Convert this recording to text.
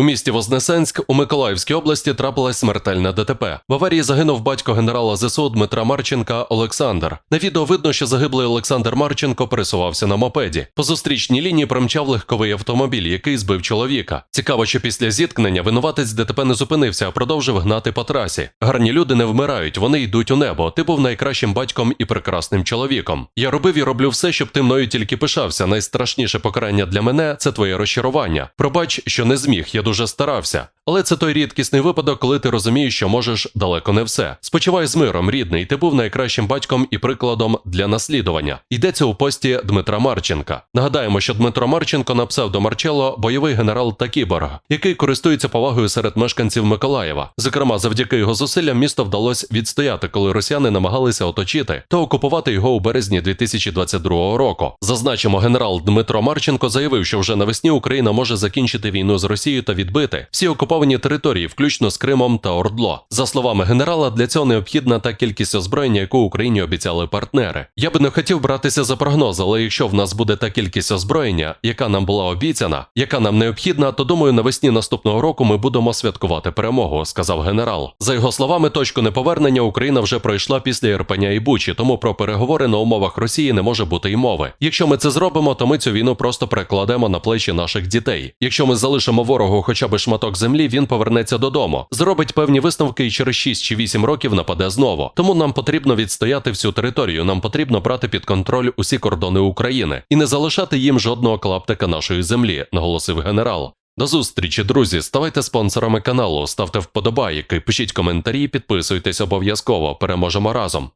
У місті Вознесенськ у Миколаївській області трапилась смертельна ДТП. В аварії загинув батько генерала ЗСУ Дмитра Марченка Олександр. На відео видно, що загиблий Олександр Марченко пересувався на мопеді. По зустрічній лінії промчав легковий автомобіль, який збив чоловіка. Цікаво, що після зіткнення винуватець ДТП не зупинився, а продовжив гнати по трасі. Гарні люди не вмирають, вони йдуть у небо. Ти був найкращим батьком і прекрасним чоловіком. Я робив і роблю все, щоб ти мною тільки пишався. Найстрашніше покарання для мене це твоє розчарування. Пробач, що не зміг, я дуже старався. Але це той рідкісний випадок, коли ти розумієш, що можеш далеко не все. Спочивай з миром, рідний, ти був найкращим батьком і прикладом для наслідування. Йдеться у пості Дмитра Марченка. Нагадаємо, що Дмитро Марченко на псевдо Марчело бойовий генерал та кіборг, який користується повагою серед мешканців Миколаєва. Зокрема, завдяки його зусиллям місто вдалося відстояти, коли росіяни намагалися оточити та окупувати його у березні 2022 року. Зазначимо, генерал Дмитро Марченко заявив, що вже навесні Україна може закінчити війну з Росією та відбити всі окуповані території, включно з Кримом та Ордло. За словами генерала, для цього необхідна та кількість озброєння, яку Україні обіцяли партнери. Я би не хотів братися за прогноз, але якщо в нас буде та кількість озброєння, яка нам була обіцяна, яка нам необхідна, то думаю, навесні наступного року ми будемо святкувати перемогу, сказав генерал. За його словами, точку неповернення Україна вже пройшла після Ірпеня і Бучі, тому про переговори на умовах Росії не може бути й мови. Якщо ми це зробимо, то ми цю війну просто перекладемо на плечі наших дітей. Якщо ми залишимо ворогу хоча б шматок землі, він повернеться додому, зробить певні висновки і через 6 чи 8 років нападе знову. Тому нам потрібно відстояти всю територію. Нам потрібно брати під контроль усі кордони України і не залишати їм жодного клаптика нашої землі, наголосив генерал. До зустрічі, друзі. Ставайте спонсорами каналу, ставте вподобайки, пишіть коментарі, підписуйтесь обов'язково. Переможемо разом.